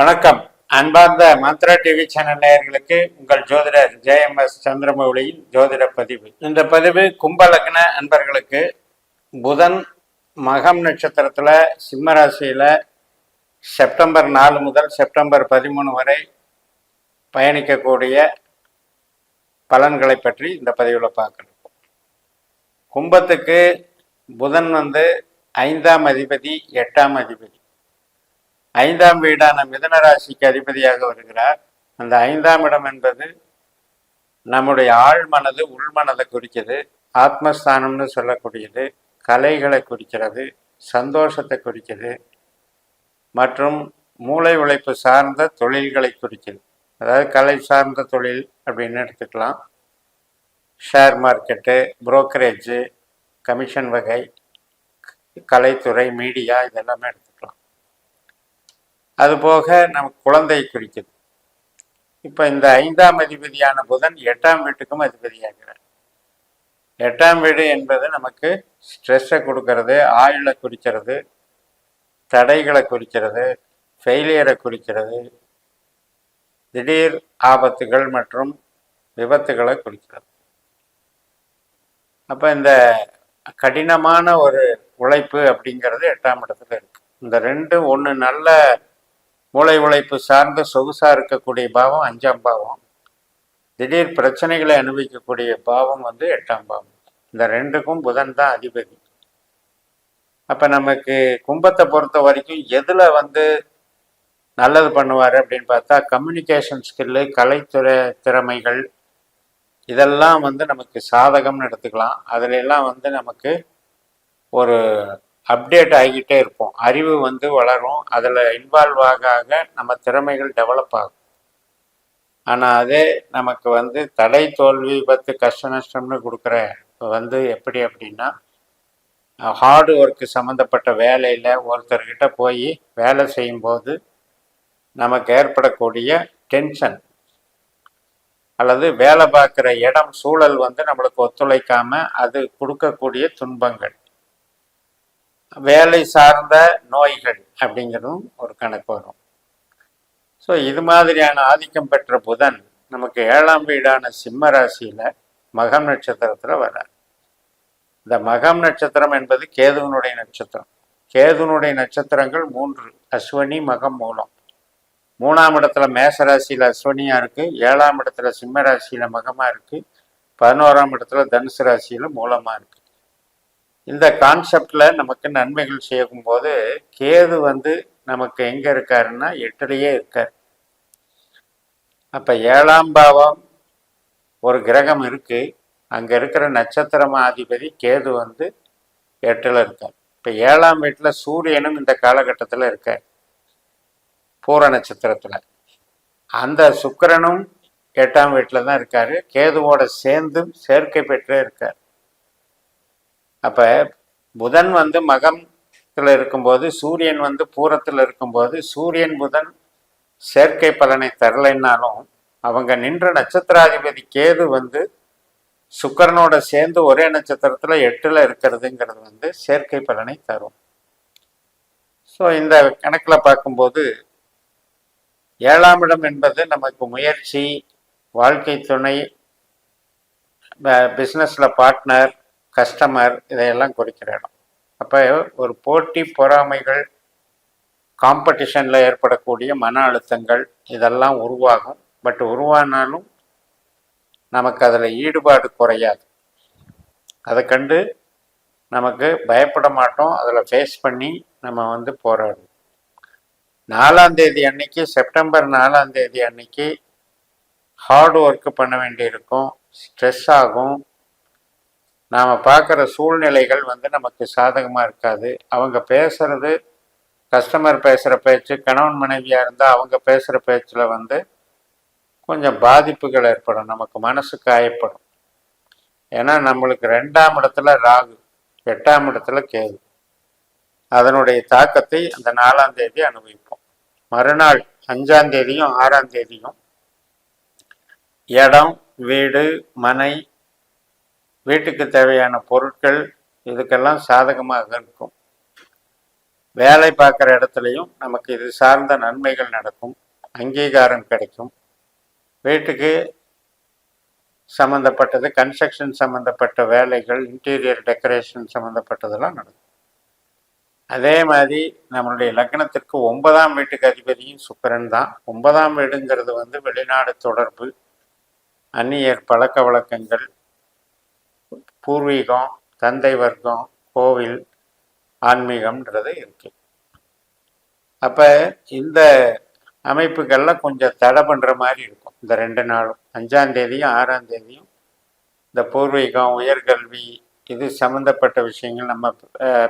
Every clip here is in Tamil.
வணக்கம். அன்பார்ந்த மந்த்ரா டிவி சேனல் நேயர்களுக்கு உங்கள் ஜோதிடர் ஜேஎம்எஸ் சந்திரமௌலியின் ஜோதிட பதிவு. இந்த பதிவு கும்பலக்ன அன்பர்களுக்கு புதன் மகம் நட்சத்திரத்தில் சிம்மராசியில் செப்டம்பர் நாலு முதல் செப்டம்பர் பதிமூணு வரை பயணிக்கக்கூடிய பலன்களை பற்றி இந்த பதிவில் பார்க்கணும். கும்பத்துக்கு புதன் வந்து ஐந்தாம் அதிபதி எட்டாம் அதிபதி. ஐந்தாம் வீடான மிதன ராசிக்கு அதிபதியாக வருகிறார். அந்த ஐந்தாம் இடம் என்பது நம்முடைய ஆழ் மனது உள்மனதை குறிக்கிறது ஆத்மஸ்தானம்னு சொல்லக்கூடியது. கலைகளை குறிக்கிறது. சந்தோஷத்தை குறிக்கிறது மற்றும் மூளை உழைப்பு சார்ந்த தொழில்களை குறிக்கிறது அதாவது கலை சார்ந்த தொழில் அப்படின்னு எடுத்துக்கலாம். ஷேர் மார்க்கெட்டு புரோக்கரேஜு கமிஷன் வகை கலைத்துறை மீடியா இதெல்லாமே எடுத்துக்கலாம். அதுபோக நமக்கு குழந்தை குறிக்குது இப்போ இந்த ஐந்தாம் அதிபதியான புதன் எட்டாம் வீட்டுக்கும் அதிபதியாகிறார். எட்டாம் வீடு என்பது நமக்கு ஸ்ட்ரெஸ்ஸை கொடுக்கறது ஆயுளை குறிக்கிறது தடைகளை குறிக்கிறது ஃபெயிலியரை குறிக்கிறது திடீர் ஆபத்துகள் மற்றும் விபத்துகளை குறிக்கிறது. அப்போ இந்த கடினமான ஒரு உழைப்பு அப்படிங்கிறது எட்டாம் இடத்துல இருக்கு. இந்த ரெண்டு ஒன்று நல்ல மூளை உழைப்பு சார்ந்த சொகுசா இருக்கக்கூடிய பாவம் அஞ்சாம் பாவம். திடீர் பிரச்சனைகளை அனுபவிக்கக்கூடிய பாவம் வந்து எட்டாம் பாவம். இந்த ரெண்டுக்கும் புதன் தான் அதிபதி. அப்ப நமக்கு கும்பத்தை பொறுத்த வரைக்கும் எதுல வந்து நல்லது பண்ணுவார் அப்படின்னு பார்த்தா கம்யூனிகேஷன் ஸ்கில்லு கலைத்துறை திறமைகள் இதெல்லாம் வந்து நமக்கு சாதகம்னு எடுத்துக்கலாம். அதுல எல்லாம் வந்து நமக்கு ஒரு அப்டேட் ஆகிக்கிட்டே இருப்போம். அறிவு வந்து வளரும். அதில் இன்வால்வ் ஆக ஆக நம்ம திறமைகள் டெவலப் ஆகும். ஆனால் அதே நமக்கு வந்து தடை தோல்வி பத்து கஷ்ட நஷ்டம்னு கொடுக்குற வந்து எப்படி அப்படின்னா ஹார்டு ஒர்க்கு சம்மந்தப்பட்ட வேலையில் ஒருத்தர்கிட்ட போய் வேலை செய்யும்போது நமக்கு ஏற்படக்கூடிய டென்ஷன் அல்லது வேலை பார்க்குற இடம் சூழல் வந்து நம்மளுக்கு ஒத்துழைக்காமல் அது கொடுக்கக்கூடிய துன்பங்கள். வேலை சார்ந்த நோய்கள் அப்படிங்கிறதும் ஒரு கணக்கு வரும். ஸோ இது மாதிரியான ஆதிக்கம் பெற்ற புதன் நமக்கு ஏழாம் வீடான சிம்ம ராசியில மகம் நட்சத்திரத்துல வரார் இந்த மகம் நட்சத்திரம் என்பது கேதுவனுடைய நட்சத்திரம். கேதுவனுடைய நட்சத்திரங்கள் மூன்று அஸ்வனி மகம் மூலம். மூணாம் இடத்துல மேச ராசியில அஸ்வனியா இருக்கு ஏழாம் இடத்துல சிம்ம ராசியில மகமா இருக்கு பதினோராம் இடத்துல தனுசு ராசியில் மூலமா இருக்கு. இந்த கான்செப்டில் நமக்கு நன்மைகள் செய்யும் போது கேது வந்து நமக்கு எங்கே இருக்காருன்னா எட்டுலேயே இருக்கார். அப்போ ஏழாம் பாவம் ஒரு கிரகம் இருக்குது அங்கே இருக்கிற நட்சத்திரம் அதிபதி கேது வந்து எட்டில் இருக்கார். இப்போ ஏழாம் வீட்டில் சூரியனும் இந்த காலகட்டத்தில் இருக்கார். பூர நட்சத்திரத்தில். அந்த சுக்கிரனும் எட்டாம் வீட்டில் தான் இருக்கார். கேதுவோட சேர்ந்தும் சேர்க்கை பெற்றே இருக்கார். அப்போ புதன் வந்து மகத்துல இருக்கும்போது சூரியன் வந்து பூரத்தில் இருக்கும்போது சூரியன் புதன் சேர்க்கை பலனை தரலைன்னாலும் அவங்க நின்ற நட்சத்திராதிபதி கேது வந்து சுக்கரனோட சேர்ந்து ஒரே நட்சத்திரத்தில் எட்டில் இருக்கிறதுங்கிறது வந்து சேர்க்கை பலனை தரும். ஸோ இந்த கணக்கில் பார்க்கும்போது ஏழாம் இடம் என்பது நமக்கு முயற்சி வாழ்க்கை துணை பிஸ்னஸில் பார்ட்னர் கஸ்டமர் இதையெல்லாம் குறிக்கிற இடம். அப்போ ஒரு போட்டி பொறாமைகள் காம்படிஷனில் ஏற்படக்கூடிய மன அழுத்தங்கள் இதெல்லாம் உருவாகும். பட் உருவானாலும் நமக்கு அதில் ஈடுபாடு குறையாது. அதை கண்டு நமக்கு பயப்பட மாட்டோம். அதில் ஃபேஸ் பண்ணி நம்ம வந்து போராடுவோம். நாலாம் தேதி அன்னைக்கு செப்டம்பர் நாலாம் தேதி அன்னைக்கு ஹார்ட் ஒர்க்கு பண்ண வேண்டியிருக்கும். ஸ்ட்ரெஸ் ஆகும். நாம் பார்க்குற சூழ்நிலைகள் வந்து நமக்கு சாதகமாக இருக்காது. அவங்க பேசுறது கஸ்டமர் பேசுகிற பேச்சு கணவன் மனைவியாக இருந்தால் அவங்க பேசுகிற பேச்சில் வந்து கொஞ்சம் பாதிப்புகள் ஏற்படும். நமக்கு மனசு காயப்படும். ஏன்னா நம்மளுக்கு ரெண்டாம் இடத்துல ராகு எட்டாம் இடத்துல கேது. அதனுடைய தாக்கத்தை அந்த நாலாம் தேதி அனுபவிப்போம். மறுநாள் அஞ்சாம் தேதியும் ஆறாம் தேதியும் இடம் வீடு மனை வீட்டுக்கு தேவையான பொருட்கள் இதுக்கெல்லாம் சாதகமாக இருக்கும். வேலை பார்க்குற இடத்துலையும் நமக்கு இது சார்ந்த நன்மைகள் நடக்கும். அங்கீகாரம் கிடைக்கும். வீட்டுக்கு சம்மந்தப்பட்டது கன்ஸ்ட்ரக்ஷன் சம்மந்தப்பட்ட வேலைகள் இன்டீரியர் டெக்கரேஷன் சம்மந்தப்பட்டதெல்லாம் நடக்கும். அதே மாதிரி நம்மளுடைய லக்னத்திற்கு ஒன்பதாம் வீட்டுக்கு அதிபதியும் சுக்கரன் தான். ஒன்பதாம் வீடுங்கிறது வந்து வெளிநாடு தொடர்பு அந்நியர் பழக்க வழக்கங்கள் பூர்வீகம் தந்தை வர்க்கம் கோவில் ஆன்மீகம்ன்றது இருக்கு. அப்போ இந்த அமைப்புகளில் கொஞ்சம் தடை பண்ணுற மாதிரி இருக்கும். இந்த ரெண்டு நாளும். அஞ்சாம் தேதியும் ஆறாம் தேதியும் இந்த பூர்வீகம் உயர்கல்வி இது சம்மந்தப்பட்ட விஷயங்கள் நம்ம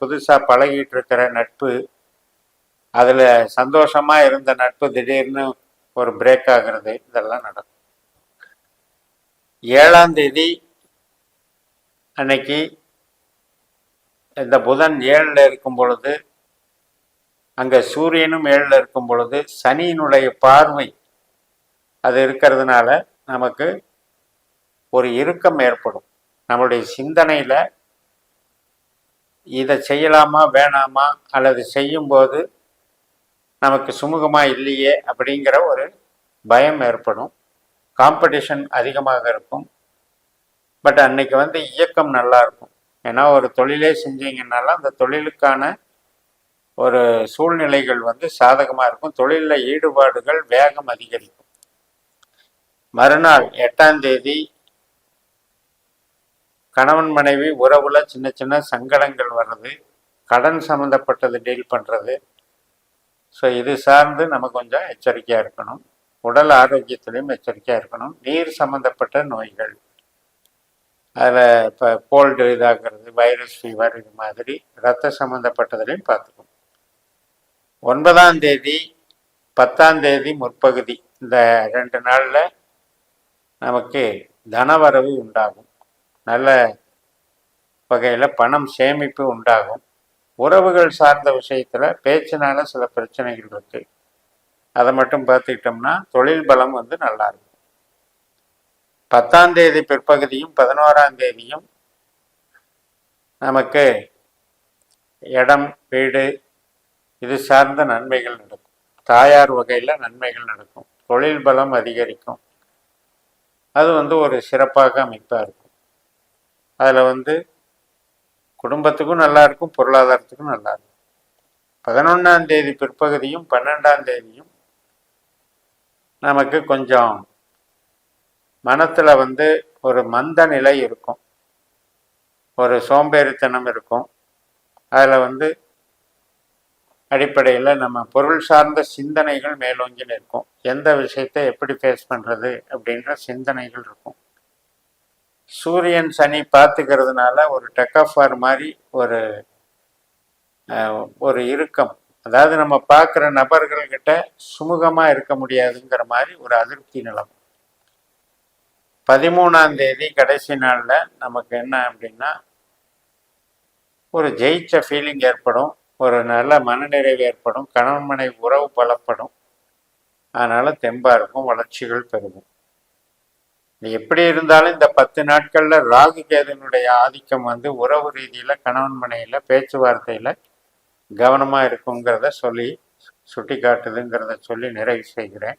புதுசாக பழகிட்டு இருக்கிற நட்பு அதில் சந்தோஷமாக இருந்த நட்பு திடீர்னு ஒரு பிரேக் ஆகிறது இதெல்லாம் நடக்கும். ஏழாம் தேதி அன்னைக்கு இந்த புதன் ஏழில் இருக்கும் பொழுது அங்கே சூரியனும் ஏழில் இருக்கும் பொழுது சனியினுடைய பார்வை அது இருக்கிறதுனால நமக்கு ஒரு இறுக்கம் ஏற்படும். நம்மளுடைய சிந்தனையில் இதை செய்யலாமா வேணாமா அல்லது செய்யும்போது நமக்கு சுமூகமாக இல்லையே அப்படிங்கிற ஒரு பயம் ஏற்படும். காம்படிஷன் அதிகமாக இருக்கும். பட் அன்னைக்கு வந்து இயக்கம் நல்லா இருக்கும். ஏன்னா ஒரு தொழிலே செஞ்சீங்கன்னால அந்த தொழிலுக்கான ஒரு சூழ்நிலைகள் வந்து சாதகமாக இருக்கும். தொழிலில் ஈடுபாடுகள் வேகம் அதிகரிக்கும். மறுநாள் எட்டாம் தேதி கணவன் மனைவி உறவுல சின்ன சின்ன சங்கடங்கள் வர்றது கடன் சம்மந்தப்பட்டது டீல் பண்ணுறது ஸோ இது சார்ந்து நம்ம கொஞ்சம் எச்சரிக்கையாக இருக்கணும். உடல் ஆரோக்கியத்திலையும் எச்சரிக்கையாக இருக்கணும். நீர் சம்மந்தப்பட்ட நோய்கள். அதில் இப்போ கோல்டு இதாகிறது வைரஸ் ஃபீவர் இது மாதிரி ரத்த சம்மந்தப்பட்டதுலையும் பார்த்துக்கணும். ஒன்பதாம் தேதி பத்தாம் தேதி முற்பகுதி இந்த ரெண்டு நாளில் நமக்கு தனவரவு உண்டாகும். நல்ல வகையில் பணம் சேமிப்பு உண்டாகும். உறவுகள் சார்ந்த விஷயத்தில் பேச்சினால சில பிரச்சனைகள் இருக்குது அதை மட்டும் பார்த்துக்கிட்டோம்னா தொழில் பலம் வந்து நல்லா இருக்கும். பத்தாம் தேதி பிற்பகுதியும் பதினோராம் தேதியும் நமக்கு இடம் வீடு இது சார்ந்த நன்மைகள் நடக்கும். தாயார் வகையில் நன்மைகள் நடக்கும். தொழில் பலம் அதிகரிக்கும். அது வந்து ஒரு சிறப்பாக அமைப்பாக இருக்கும். அதில் வந்து குடும்பத்துக்கும் நல்லா இருக்கும் பொருளாதாரத்துக்கும் நல்லா இருக்கும். பதினொன்றாம் தேதி பிற்பகுதியும் பன்னெண்டாம் தேதியும் நமக்கு கொஞ்சம் மனத்தில் வந்து ஒரு மந்த நிலை இருக்கும். ஒரு சோம்பேறித்தனம் இருக்கும். அதில் வந்து அடிப்படையில் நம்ம பொருள் சார்ந்த சிந்தனைகள் மேலோங்கி நிற்கும். எந்த விஷயத்தை எப்படி ஃபேஸ் பண்ணுறது அப்படின்ற சிந்தனைகள் இருக்கும். சூரியன் சனி பார்த்துக்கிறதுனால ஒரு டெக்காஃபார் மாதிரி ஒரு ஒரு இறுக்கம். அதாவது நம்ம பார்க்குற நபர்கள்கிட்ட சுமூகமாக இருக்க முடியாதுங்கிற மாதிரி ஒரு அதிருப்தி நிலம் பதிமூணாம் தேதி கடைசி நாளில் நமக்கு என்ன அப்படின்னா ஒரு ஜெயிச்ச ஃபீலிங் ஏற்படும் ஒரு நல்ல மனநிறைவு ஏற்படும் கணவன்மனை உறவு பலப்படும். அதனால் தெம்பாக இருக்கும் வளர்ச்சிகள் பெருகும். எப்படி இருந்தாலும் இந்த பத்து நாட்களில் ராகு கேதனுடைய ஆதிக்கம் வந்து உறவு ரீதியில் கணவன் பேச்சுவார்த்தையில் கவனமாக இருக்குங்கிறத சொல்லி சுட்டி காட்டுதுங்கிறத சொல்லி நிறைவு செய்கிறேன்.